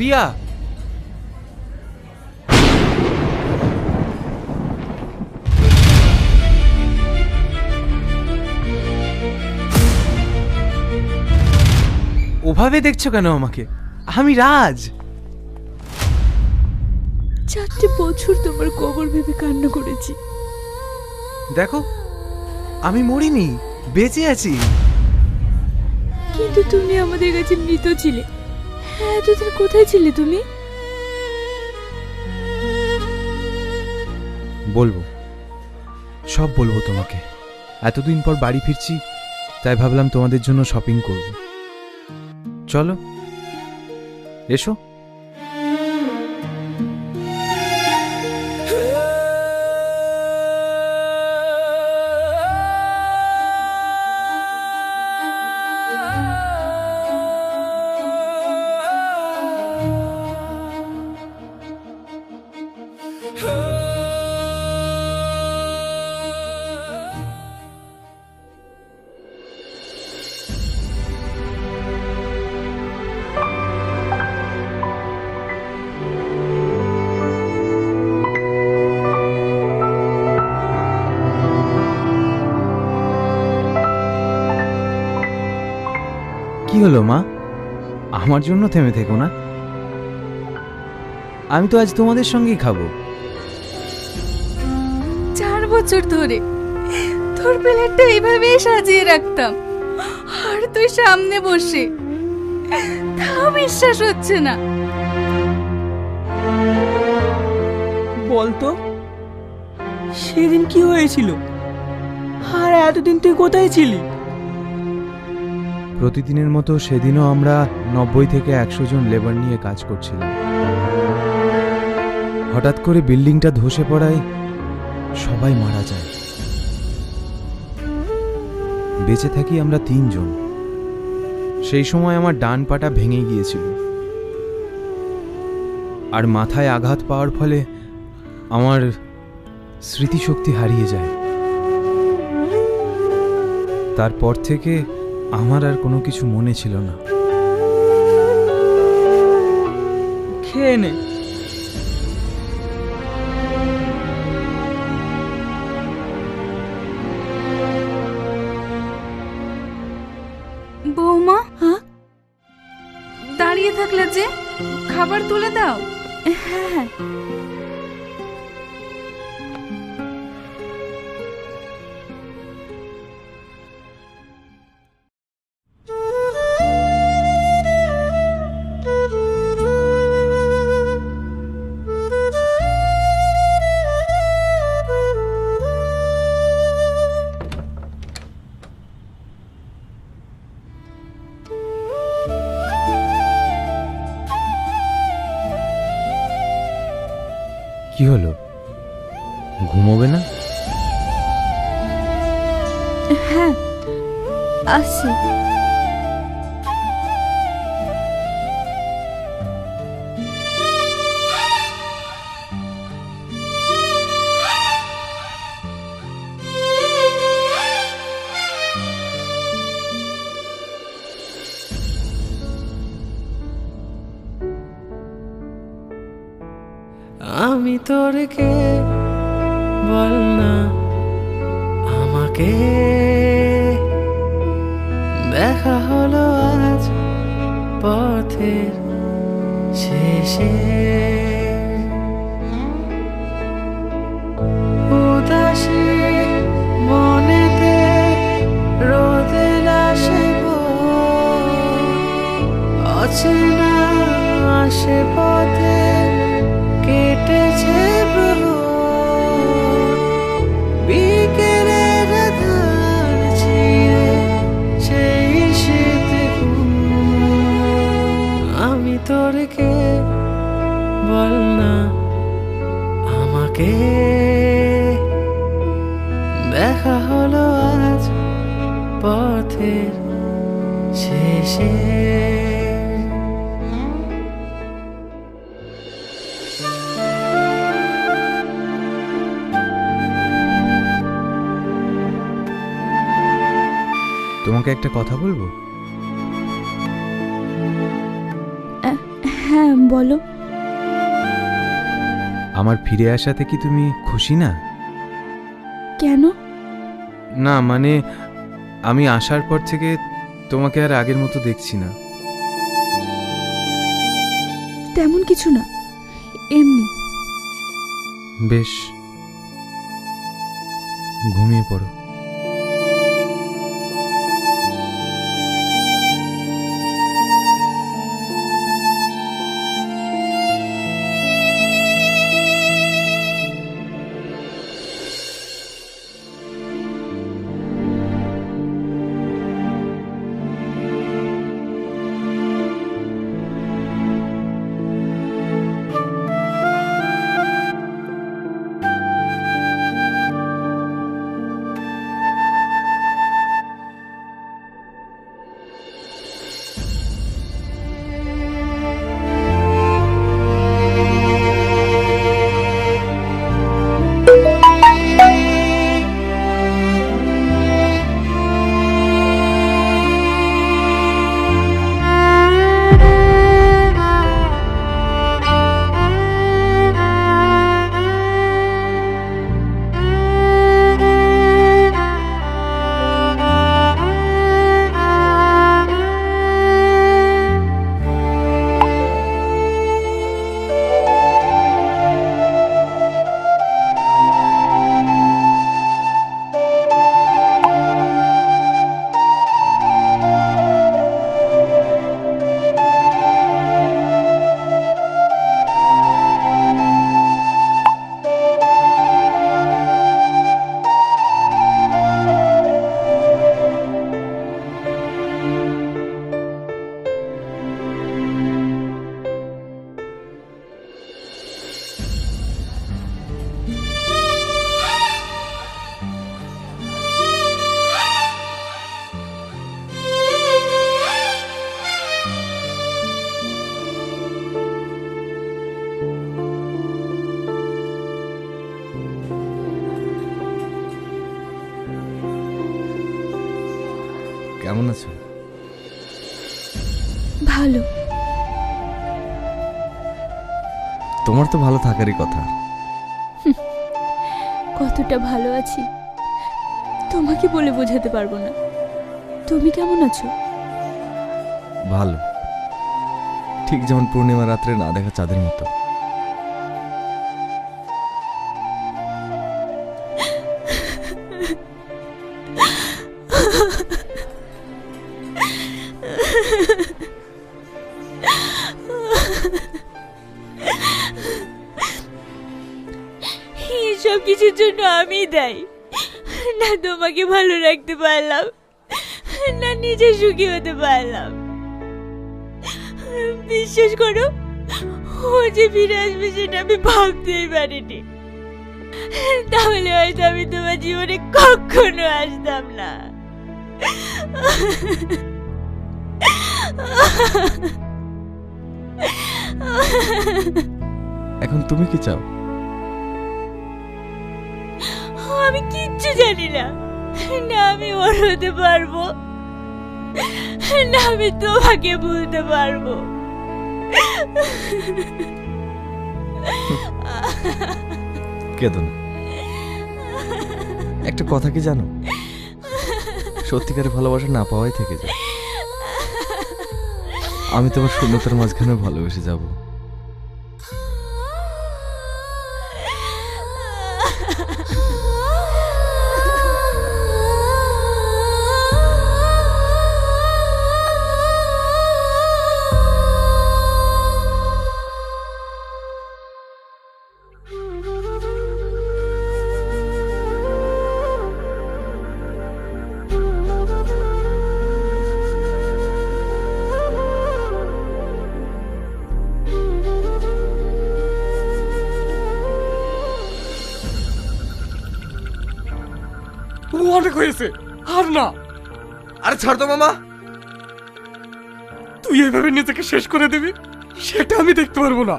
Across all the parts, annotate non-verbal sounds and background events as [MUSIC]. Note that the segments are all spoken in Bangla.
প্রিয়া ওভাবে দেখছ কেন আমাকে? আমি রাজ। চারটে বছর তোমার কবর ভেবে কান্না করেছি। দেখো আমি মরিনি বেঁচে আছি। কিন্তু তুমি আমাদের কাছে মৃত ছিলে। এতদিন কোথায় ছিলে তুমি? বলব। সব বলব তোমাকে। এতদিন পর বাড়ি ফিরছি, তাই ভাবলাম তোমাদের জন্য শপিং করব। চলো, এসো। হলো মা? আমার জন্য থেমে থেকো না। আমি তো আজ তোমাদের সঙ্গেই খাব। চার বছর ধরে তোর প্লেটটা এইভাবেই সাজিয়ে রাখতাম। আর তুই সামনে বসে তাও বিশ্বাস হচ্ছে না। বলতো সেদিন কি হয়েছিল? আর এতদিন তুই কোথায় ছিলি? প্রতিদিনের মতো সেদিনও আমরা নব্বই থেকে একশো জন লেবার নিয়ে কাজ করছিলাম। হঠাৎ করে বিল্ডিংটা ধসে পড়ায় সবাই মারা যায়। বেঁচে থাকি আমরা তিনজন। সেই সময় আমার ডান পাটা ভেঙে গিয়েছিল। আর মাথায় আঘাত পাওয়ার ফলে আমার স্মৃতিশক্তি হারিয়ে যায়। তারপর থেকে আমার আর কোনো কিছু মনে ছিল না। খেয়ে নে। বৌমা হ্যাঁ? দাঁড়িয়ে থাকলে যে খাবার তুলে দাও। হলো? ঘুমোবে না? হ্যাঁ আসি তোর কে বল না আমাকে। দেখা হলো আজ পথের শেষে। কে বল না আমাকে। দেখা হলো আজ পথের শেষে। তোমাকে একটা কথা বলব? হ্যাঁ বলো। আমার ফিরে আসাতে কি তুমি খুশি না? কেন? না মানে আমি আসার পর থেকে তোমাকে আর আগের মতো দেখছি না। তেমন কিছু না। এমনি। বেশ। ঘুমিয়ে পড়ো। তোমার তো ভালো থাকারই কথা। কতটা ভালো আছি। তোমাকে বলে বোঝাতে পারব না। তুমি কেমন আছো? ভালো। ঠিক যেমন পূর্ণিমা রাত্রে না দেখা চাঁদের মতো। সব কিছুর জন্য আমি দায়ী। না তোমাকে ভালো রাখতে পারলাম, না নিজে সুখী হতে পারলাম। বিশ্বাস করো, ও যে ফিরে আসবে সেটা আমি ভাবতেই পারিনি। তাহলে হয়তো আমি তোমার জীবনে কখনো আসতাম না। এখন তুমি কি চাও? আমি কিচ্ছু জানি না। না আমি ওর হতে পারব। না আমি তোমাকে ভুলতে পারব। কেদন একটা কথা কি জানো? সত্যিকারের ভালোবাসা না পাওয়াই থেকে যায়। আমি তোমার শূন্যতার মাঝখানে ভালোবেসে যাব। [LAUGHS] অনেক হয়েছে আর না। আরে ছাড় তো মামা। তুই এভাবে নিজেকে শেষ করে দিবি সেটা আমি দেখতে পারব না।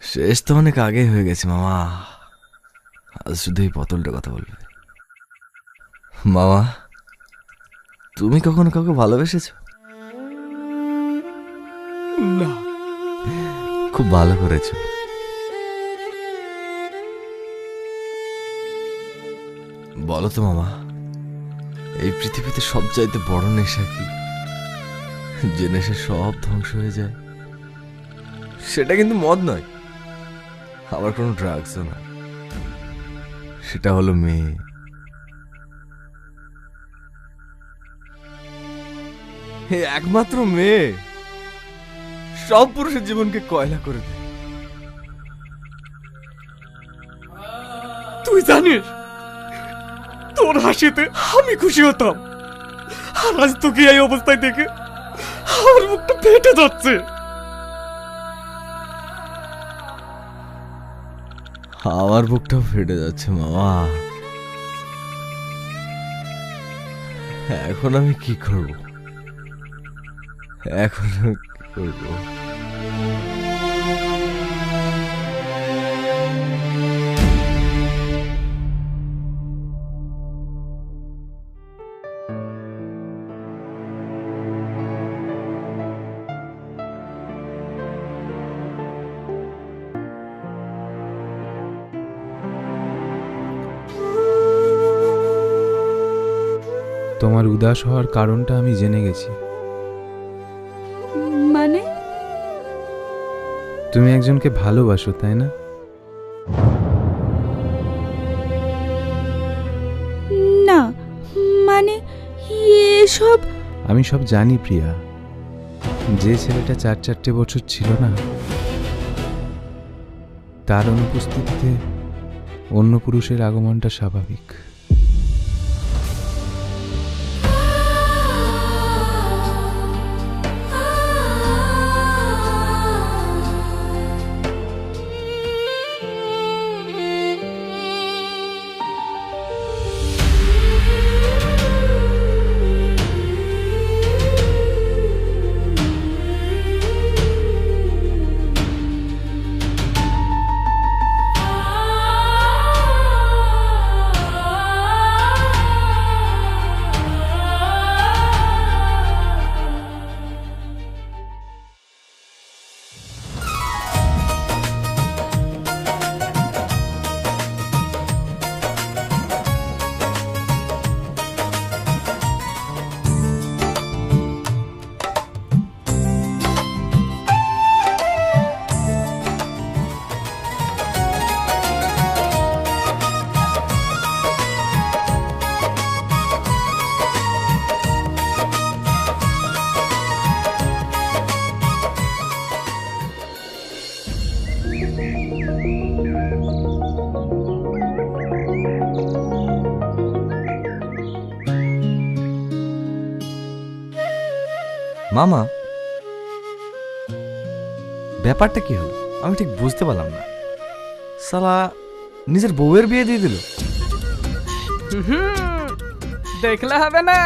শেষ তো অনেক আগে হয়ে গেছে মামা। আজ শুধু এই বোতলটা কথা বলবে। মামা তুমি কখনো কাউকে ভালোবেসেছো? না। খুব ভালো করেছ। বলো তো মামা, এই পৃথিবীতে সব চাইতে বড় নেশা কি? যে নেশা সব ধ্বংস হয়ে যায়। সেটা কিন্তু মদ নয়, আবার কোনো ড্রাগসও নয়। সেটা হলো মেয়ে। একমাত্র মেয়ে, সব পুরুষের জীবনকে কয়লা করে দেয়। তুই জানিস তোর হাসিতে আমি খুশি হতাম। আর আজ তোকে এই অবস্থায় দেখে আমার মুখটা ফেটে যাচ্ছে। আমার বুকটাও ফেটে যাচ্ছে, মামা। এখন আমি কি করব? এখন আমি কি করব? উদাস হওয়ার কারণটা আমি জেনে গেছি। মানে? তুমি একজনকে ভালোবাসো তাই না? না মানে এসব? আমি সব জানি প্রিয়া। যে ছেলেটা চার চারটে বছর ছিল না তার অনুপস্থিতিতে অন্য পুরুষের আগমনটা স্বাভাবিক। মামা ব্যাপারটা কি হলো? আমি ঠিক বুঝতে পারলাম না। সালা নিজের বউয়ের বিয়ে দিয়ে দিল? দেখলে হবে না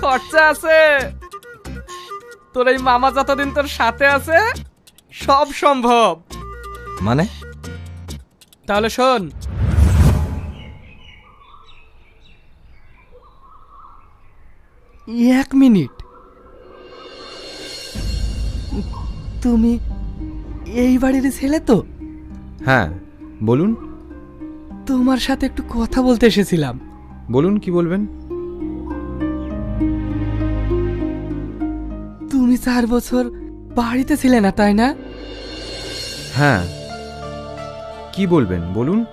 খরচা আছে। তোর এই মামা যতদিন তোর সাথে আছে সব সম্ভব। মানে? তাহলে শোন। এক মিনিট। তুমি এই বাড়ির ছেলে তো? হ্যাঁ বলুন। তোমার সাথে একটু কথা বলতে এসেছিলাম। বলুন কি বলবেন? তুমি চার বছর বাড়িতে ছিলে না তাই না? হ্যাঁ। কি বলবেন বলুন।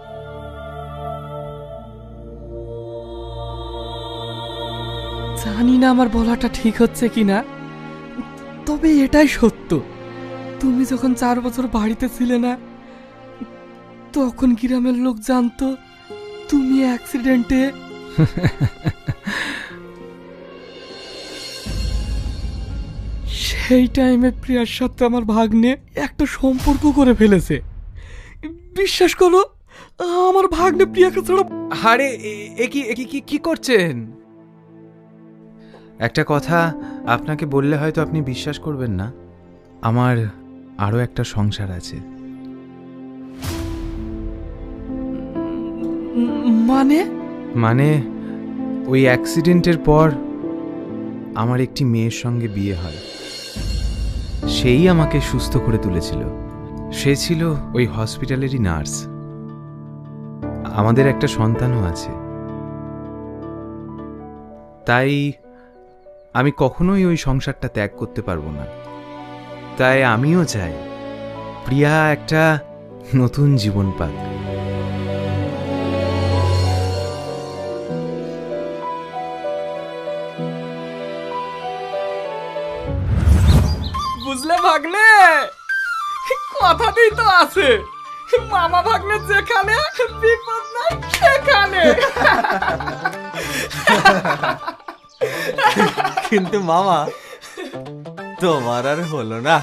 জানি না আমার বলাটা ঠিক হচ্ছে কিনা তবে এটাই সত্য। তুমি যখন চার বছর বাড়িতে ছিলে না তখন গ্রামের লোক জানতো তুমি অ্যাক্সিডেন্টে সেই টাইমে প্রিয়ার সাথে আমার ভাগ্নে একটা সম্পর্ক করে ফেলেছে। বিশ্বাস করো আমার ভাগ্নে প্রিয়াকে ছাড়া আরে এ কি এ কি কি কি করছেন? একটা কথা আপনাকে বললে হয়তো আপনি বিশ্বাস করবেন না। আমার আরও একটা সংসার আছে। মানে? মানে ওই অ্যাক্সিডেন্টের পর আমার একটি মেয়ের সঙ্গে বিয়ে হয়। সেই আমাকে সুস্থ করে তুলেছিল। সে ছিল ওই হসপিটালেরই নার্স। আমাদের একটা সন্তানও আছে। তাই আমি কখনোই ওই সংসারটা ত্যাগ করতে পারব না। তাই আমিও চাই প্রিয়া একটা নতুন জীবন পাক। বুঝলে ভাগ্নে? কথাতেই তো আছে। মামা ভাগ্নে যেখানে বিপদ নাই সেখানে। কিন্তু মামা তোমার আর হলো না।